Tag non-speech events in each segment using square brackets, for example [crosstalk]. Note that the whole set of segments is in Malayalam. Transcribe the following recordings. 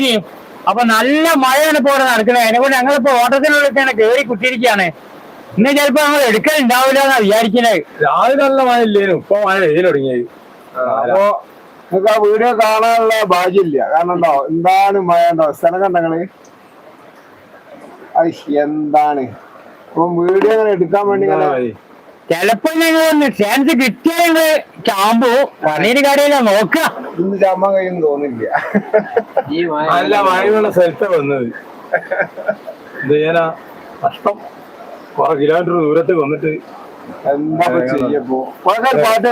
ഇനിയും. അപ്പൊ നല്ല മഴയാണ് ഇപ്പോൾ ഇവിടെ നടക്കുന്നത്. അതിനെ കൊണ്ട് ഞങ്ങളിപ്പോ ഓട്ടത്തിനുള്ളിൽ തന്നെ കേറി കുത്തിയിരിക്കുകയാണ്. ഇന്ന് ചിലപ്പോ ഞങ്ങൾ എടുക്കലുണ്ടാവില്ല എന്നാ വിചാരിക്കുന്നത്. രാവിലെ നല്ല മഴ ഇല്ലേനു ഇപ്പൊ മഴ എഴുതി തുടങ്ങിയത് അപ്പൊ നിങ്ങൾക്ക് ആ വീഡിയോ കാണാനുള്ള ഭാഗ്യമില്ല. കാരണം ഉണ്ടോ എന്താണ് മഴ ഉണ്ടോ? സ്ഥലം കണ്ടങ്ങൾ എന്താണ്? അപ്പൊ വീഡിയോ അങ്ങനെ എടുക്കാൻ വേണ്ടി ഇങ്ങനെ ചിലപ്പോ ഞങ്ങൾ ഒന്ന് ചാൻസ് കിട്ടിയാൽ ഞങ്ങൾ ചാമ്പോ പണിയുടെ കാര്യമില്ല നോക്കാം. ഇന്ന് ചാമ്പാൻ കഴിയുന്നു തോന്നില്ല. നല്ല മഴയുള്ള സ്ഥലത്താ വന്നത്. ഇത് ഞാനാ നഷ്ടം കുറെ കിലോമീറ്റർ ദൂരത്ത് വന്നിട്ട് എന്താ ചെയ്യപ്പോ പാട്ട്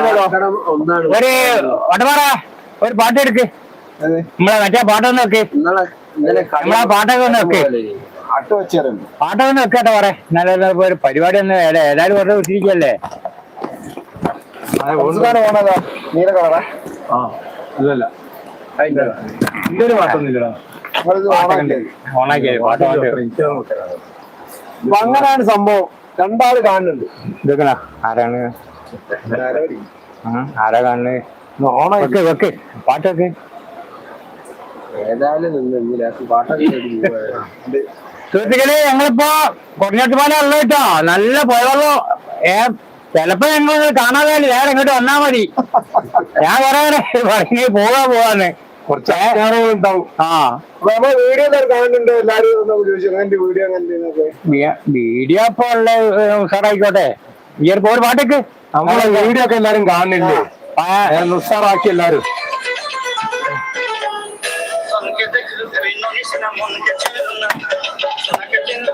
ഒരു ഒരു പാട്ട് എടുക്ക്. നമ്മളെ മറ്റേ പാട്ടൊന്നൊക്കെ നമ്മളെ പാട്ടൊക്കെ ഒന്ന് വെക്ക് അട്ട് വെച്ചേരുണ്ട് പാട്ടൊക്കെ ഒന്ന് വെക്കട്ടെ പറ നല്ല ഒരു പരിപാടി ഒന്ന് ഏതാ- ഏതായാലും വെറുതെ വിട്ടിരിക്കല്ലേ? നീല കളറാ. ആ ഇതൊരു പാട്ടൊന്നുമില്ലടാ അങ്ങനെയാണ് സംഭവം. രണ്ടാൾ കാണുന്നുണ്ട്. ഇതൊക്കെ ആരാണ്? ആരാ കാണുന്നത് ഓണൊക്കെ വെക്ക് പാട്ടൊക്കെ ഏതായാലും നിന്നില്ല പാട്ടൊക്കെ സുഹൃത്തുക്കളെ ഞങ്ങളിപ്പോ കുറഞ്ഞിട്ടുപാല ഉള്ള കേട്ടോ നല്ല പുഴവെള്ളം. ഏ ചിലപ്പോ ഞങ്ങൾ കാണാതെ വേറെ ഇങ്ങോട്ട് വന്നാ മതി. ഞാൻ കൊറേ പറഞ്ഞു പോവാ പോവാന്ന്. കുറച്ച് ആൾക്കാരും ഉണ്ടാവും. ആ. വീഡിയോ കാണുന്നുണ്ട്. എല്ലാരും ഇപ്പൊ ഉള്ള ഉഷാറായിക്കോട്ടെ. ഈ ഒരു പാട്ടേക്ക്. നമ്മളെ വീഡിയോ ഒക്കെ എല്ലാരും കാണുന്നില്ലേ? ഉഷാറാക്കി എല്ലാരും.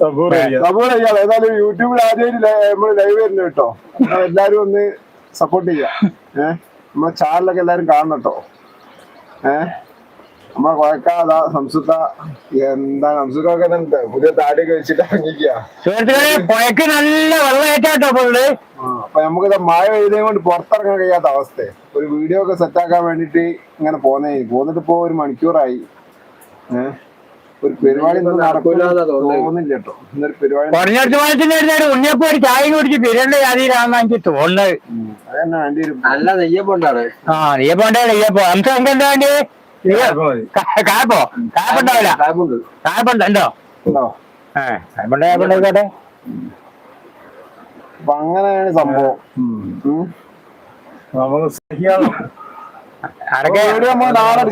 സബൂർ ഏതായാലും യൂട്യൂബിൽ ആദ്യമായിട്ട് നമ്മൾ ലൈവ് വരുന്നു കേട്ടോ. എല്ലാരും ഒന്ന് സപ്പോർട്ട് ചെയ്യാം. ഏഹ് നമ്മളെ ചാനലൊക്കെ എല്ലാരും കാണണം കേട്ടോ. ഏഹ് നമ്മളെ കൊഴക്കാതാ സംസുക്ക എന്താ സംസുക്കൊക്കെ പുതിയ താടിയൊക്കെ വെച്ചിട്ട് ഇറങ്ങിക്കുക നല്ല വെള്ളമേറ്റാട്ടോ അപ്പൊ നമുക്ക് മഴ പെയ്തേ കൊണ്ട് പുറത്തിറങ്ങാൻ കഴിയാത്ത അവസ്ഥ. ഒരു വീഡിയോ ഒക്കെ സെറ്റ് ആക്കാൻ വേണ്ടിട്ട് ഇങ്ങനെ പോന്നേ. പോന്നിട്ട് ഇപ്പോ ഒരു മണിക്കൂറായി. ഏഹ് ഒരു പരിപാടി തോന്നില്ല കേട്ടോ ഇന്നൊരു പരിപാടി ഉണ്ണിയപ്പോ ഒരു ചായ കുടിച്ച് പിരണ്ട ജാതിയിലാണെന്ന് എനിക്ക് തോന്നുന്നത്. ഉം, അതന്നെ വേണ്ടി വരും നല്ല നെയ്യപ്പുണ്ടാണ് ആ നെയ്യപ്പോണ്ടേ നെയ്യപ്പോ. നമുക്ക് നമുക്ക് എന്താ വേണ്ടി കായപ്പുണ്ടാവില്ല. കായപ്പുണ്ട്. കായപ്പുണ്ട് ഉണ്ടോ? ഉണ്ടോ? ഏ അപ്പൊ അങ്ങനെയാണ് സംഭവം. നമുക്ക് സഹിയാവും നാളെ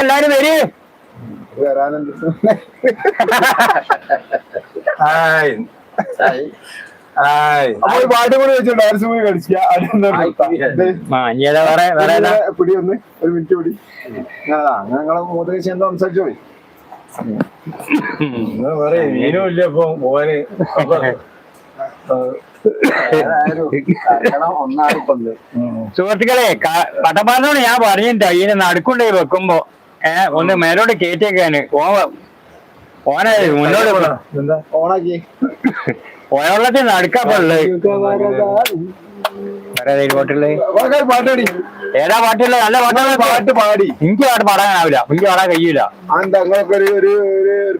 എല്ലാരും വരും. [laughs] പാട്ട് കൂടി വെച്ചിട്ടുണ്ട്. ആരും കൂടി കളിക്കുക പിടി ഒന്ന്. ഒരു മിനിറ്റ് പിടി. ആ ഞങ്ങളെ മൂത്തകശി എന്താ സംസാരിച്ചു പോയി. എന്നാ മീനും ഇല്ല ഇപ്പൊ പോവാന് അപ്പൊ, [laughs] ഒന്നാടിപ്പുണ്ട് ഉം. സുഹൃത്തുക്കളെ പട്ടപ്പാറിനോട് ഞാൻ പറഞ്ഞിട്ടോ ഇതിനെ നടുക്കുണ്ടേ വെക്കുമ്പോ. ഏ ഒന്ന് മേലോട്ട് കേറ്റേക്കാന് ഓ ഓനെ മുന്നോട്ട് ഓണാക്കി ഓയവെള്ളത്തിൽ നടുക്കാപ്പുള്ളത് ഏതാ പാട്ടുള്ളത് നല്ല പാട്ടാണ് പാട്ട്. പാടി. എനിക്ക് പാട്ട് പാടാനാവില്ല. എനിക്ക് പാടാൻ കഴിയൂല. അങ്ങനെ ഒരു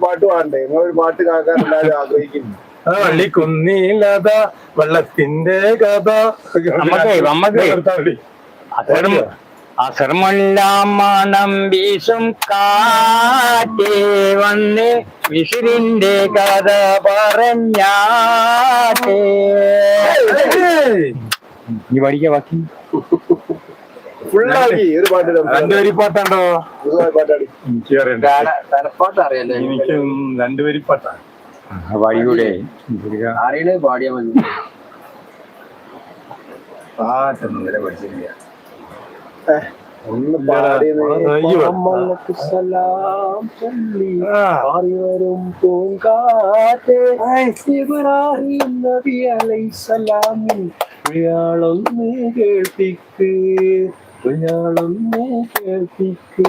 പാട്ട് പാടണ്ടേ? ഒരു പാട്ട് കേൾക്കാൻ എല്ലാവരും ആഗ്രഹിക്കുന്നു. ആ വള്ളിക്കുന്നില്ലാത വെള്ളത്തിന്റെ കഥ. മതി. അസർമ അസർമെല്ലാം മണം വീശും കാറ്റേ വന്ന് വിഷുവിന്റെ കഥ പറഞ്ഞാട്ടേ. നീ പഠിക്ക ബാക്കി. ഫുള്ളാക്കി. ഒരു പാട്ട് രണ്ട് വരി പാട്ടാണ്ടോ? ഒരു പാട്ടാടി തലപ്പാട്ട് അറിയല്ലേ എനിക്കും രണ്ട് പാട്ടാണ്. പാട്ടാ വഴിയൂടെ അറിയണേ പാടിയാ മതി? പാട്ടൊന്നും പഠിച്ചില്ല ഒന്ന്. സലാം ചൊല്ലി ആ. മാറി വരും പൂങ്കാറ്റ് ഇബ്രാഹിം നബി അലൈസലാമിൻ ഒരാളൊന്ന് കേൾപ്പിക്ക്. ഞാളൊന്നേ കേൾപ്പിക്ക്.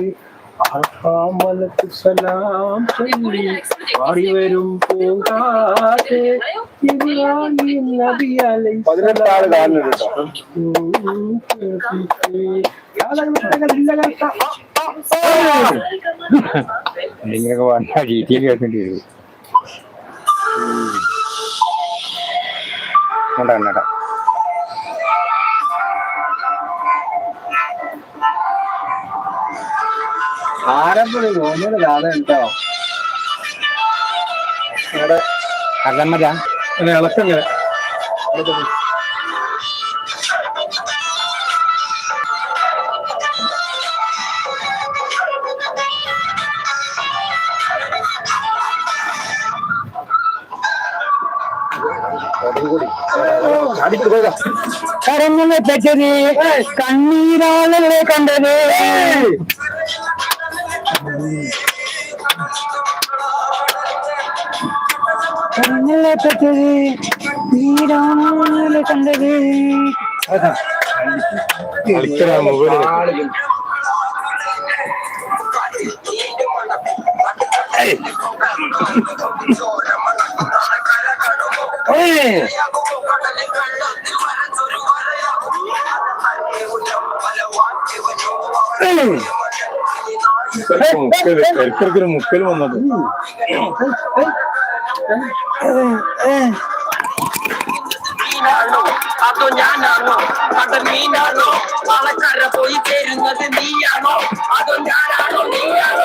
ആൽഫാമലക്ക് സലാം ചൊല്ലി പാടി വരും ഇബ്രാഹിം നബി കാണുന്നുണ്ട് കേട്ടോ. ഇങ്ങനെയൊക്കെ പറഞ്ഞാൽ രീതിയിൽ കേൾക്കേണ്ടി വരും. കണ്ടാ കണ്ടാ ആരപ്പോഴും ഓനൊരു കേട്ടോ അങ്ങനെ ഇളക്കങ്ങനെ കരഞ്ഞു തെറ്റത് കണ്ണീരാളല്ലേ കണ്ടത്? കരഞ്ഞല്ലേ പെട്ടത് നീരാളല്ലേ കണ്ടത് കളിക്കണ മുക്കൽ കരിക്കർക്കൊരു മുക്കൽ വന്നത് അതോ ഞാനാണോ? അത് മീനാണോ ആളക്കര പോയി ചേരുന്നത് നീയാണോ? അതോ ഞാനാണോ? നീയാണോ?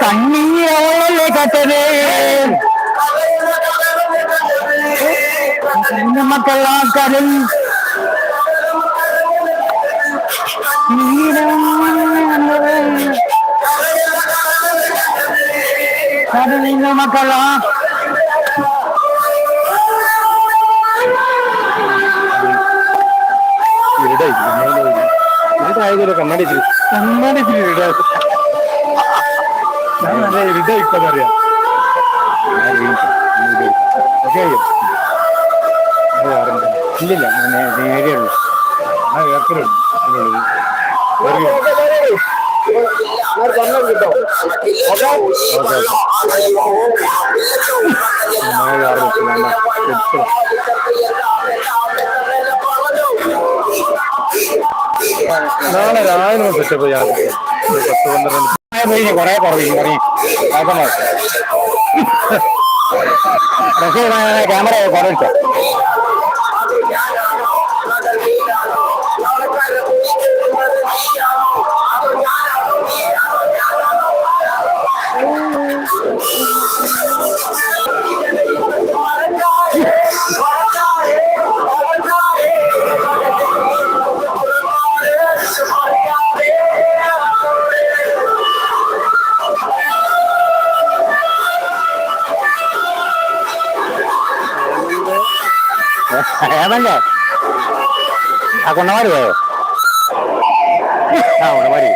കണ്ണീരാളല്ലേ കണ്ടത് മക്കളാ കരൽ ഞാൻ നല്ല ഇരുട്ടാ ഇപ്പൊ അറിയാം ഇല്ലില്ല നേരെയുള്ളൂ ആ ഏർക്കലുണ്ട് കേറിയോ? വേണ്ട. എടുത്തോ. നാളെ രാവിലെ സെറ്റപ്പ് ചെയ്യാം ഒരു പത്ത് പന്ത്രണ്ട് കൊറേ കുറവ് പറയും ക്യാമറ കുറവിട്ടോ ഏതല്ലേ ആ കൊണ്ടമാരി പോയോ ആ കൊണ്ടമാരി